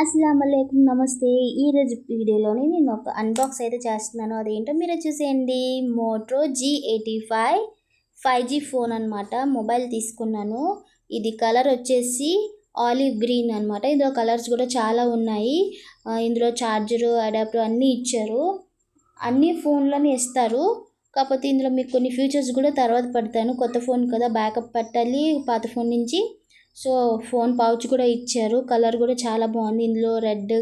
అస్సలం నమస్తే. ఈరోజు వీడియోలోని నేను ఒక అన్బాక్స్ అయితే చేస్తున్నాను. అదేంటో మీరు చూసేయండి. Moto G eighty five five G phone అనమాట మొబైల్ తీసుకున్నాను. ఇది కలర్ వచ్చేసి ఆలివ్ గ్రీన్ అనమాట ఇందులో కలర్స్ కూడా చాలా ఉన్నాయి. ఇందులో ఛార్జరు అడాప్టర్ అన్నీ ఇచ్చారు. అన్ని ఫోన్లోనే ఇస్తారు. కాకపోతే ఇందులో మీకు కొన్ని ఫీచర్స్ కూడా తర్వాత పెడతాను. కొత్త ఫోన్ కదా బ్యాకప్ పెట్టాలి. పాత ఫోన్ నుంచి సో ఫోన్ పౌచ్ కూడా ఇచ్చారు. కలర్ కూడా చాలా బాగుంది. ఇందులో రెడ్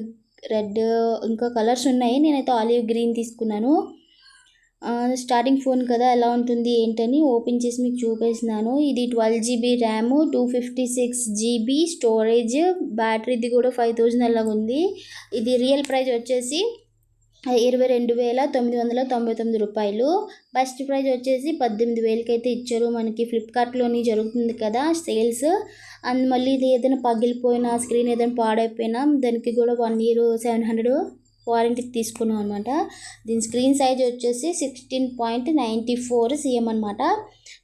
రెడ్ ఇంకా కలర్స్ ఉన్నాయి. నేనైతే ఆలివ్ గ్రీన్ తీసుకున్నాను. స్టార్టింగ్ ఫోన్ కదా ఎలా ఉంటుంది ఏంటని ఓపెన్ చేసి మీకు చూపిస్తున్నాను. ఇది twelve GB RAM two fifty six GB storage. బ్యాటరీది కూడా ఫైవ్ థౌజండ్ అలాగ ఉంది ఇది రియల్ ప్రైస్ వచ్చేసి ఇరవై రెండు వేల తొమ్మిది వందల తొంభై తొమ్మిది రూపాయలు. ఫస్ట్ ప్రైజ్ వచ్చేసి పద్దెనిమిది వేలకి అయితే ఇచ్చారు. మనకి ఫ్లిప్కార్ట్లోని జరుగుతుంది కదా సేల్స్. అండ్ మళ్ళీ ఇది ఏదైనా పగిలిపోయినా స్క్రీన్ ఏదైనా పాడైపోయినా దానికి కూడా వన్ ఇయర్ సెవెన్ హండ్రెడ్ వారంటీకి తీసుకున్నాం అనమాట దీని స్క్రీన్ సైజ్ వచ్చేసి sixteen point ninety four CM అనమాట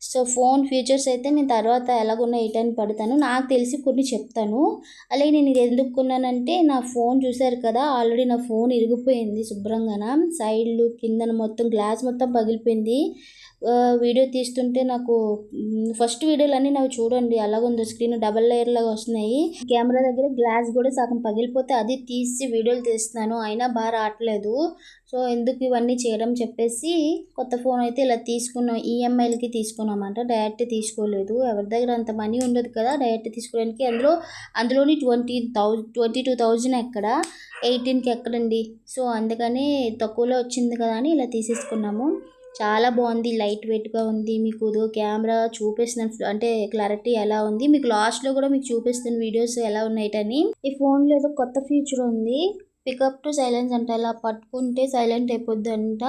సో ఫోన్ ఫీచర్స్ అయితే నేను తర్వాత ఎలాగున్నా ఎయిట్ పడతాను. నాకు తెలిసి కొన్ని చెప్తాను. అలాగే నేను ఇది ఎందుకు కొన్నానంటే నా ఫోన్ చూశారు కదా ఆల్రెడీ నా ఫోన్ ఇరిగిపోయింది శుభ్రంగాన. సైడ్లు కిందన మొత్తం గ్లాస్ మొత్తం పగిలిపోయింది. వీడియో తీస్తుంటే నాకు ఫస్ట్ వీడియోలన్నీ నాకు చూడండి. అలాగుందో స్క్రీన్ డబల్ లేయర్ లాగా వస్తున్నాయి. కెమెరా దగ్గర గ్లాస్ కూడా సగం పగిలిపోతే అది తీసి వీడియోలు తీస్తున్నాను. అయినా బాగా రావట్లేదు. సో ఎందుకు ఇవన్నీ చేయడం చెప్పేసి కొత్త ఫోన్ అయితే ఇలా తీసుకున్నాం. ఈఎంఐలకి తీసుకున్నామంట. డైరెక్ట్ తీసుకోలేదు. ఎవరి దగ్గర అంత మనీ ఉండదు కదా డైరెక్ట్ తీసుకోవడానికి. అందులో అందులోని twenty thousand twenty two thousand ఎక్కడ? ఎయిటీన్కి ఎక్కడండి? సో అందుకని తక్కువలో వచ్చింది కదా అని ఇలా తీసేసుకున్నాము. చాలా బాగుంది. లైట్ వెయిట్గా ఉంది. మీకు కెమెరా చూపిస్తున్నాను అంటే క్లారిటీ ఎలా ఉంది? మీకు లాస్ట్లో కూడా మీకు చూపిస్తున్న వీడియోస్ ఎలా ఉన్నాయని ఈ ఫోన్లో ఏదో కొత్త ఫీచర్ ఉంది. పికప్ టు సైలెన్స్ అంట. ఇలా పట్టుకుంటే సైలెంట్ అయిపోద్దంట.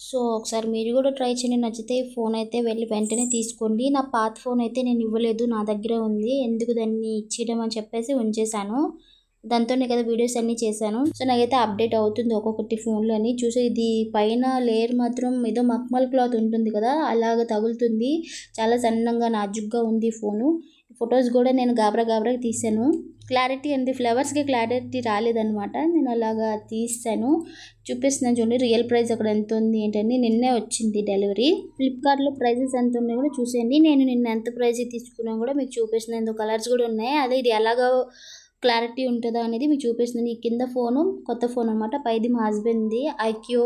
సో ఒకసారి మీరు కూడా ట్రై చేయండి. నచ్చితే ఈ ఫోన్ అయితే వెళ్ళి వెంటనే తీసుకోండి. నా పాత ఫోన్ అయితే నేను ఇవ్వలేదు. నా దగ్గర ఉంది. ఎందుకు దాన్ని ఇచ్చేయడం అని చెప్పేసి ఉంచేశాను. దాంతోనే కదా వీడియోస్ అన్నీ చేశాను. సో నాకైతే అప్డేట్ అవుతుంది ఒక్కొక్కటి ఫోన్లోని చూసి ఇది పైన లేయర్ మాత్రం ఏదో మక్మల్ క్లాత్ ఉంటుంది కదా అలాగ తగులుతుంది. చాలా సన్నంగా నాజుగ్గా ఉంది ఫోను. ఫొటోస్ కూడా నేను గాబరా గాబరా తీసాను క్లారిటీ ఉంది. ఫ్లవర్స్కి క్లారిటీ రాలేదనమాట నేను అలాగా తీసాను. చూపిస్తున్నాను చూడండి. రియల్ ప్రైస్ అక్కడ ఎంత ఉంది ఏంటని. నిన్నే వచ్చింది డెలివరీ. ఫ్లిప్కార్ట్లో ప్రైజెస్ ఎంత ఉన్నాయో కూడా చూసేయండి. నేను నిన్న ఎంత ప్రైస్ తీసుకున్నా కూడా మీకు చూపిస్తున్నాను. ఇందులో కలర్స్ కూడా ఉన్నాయి. అదే ఇది ఎలాగో క్లారిటీ ఉంటుందా అనేది మీకు చూపిస్తుంది ఈ కింద ఫోను కొత్త ఫోన్ అనమాట పైది మా హస్బెండ్ది ఐక్యూ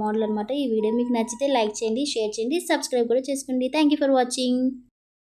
మోడల్ అనమాట ఈ వీడియో మీకు నచ్చితే లైక్ చేయండి షేర్ చేయండి సబ్స్క్రైబ్ కూడా చేసుకోండి. Thank you for watching.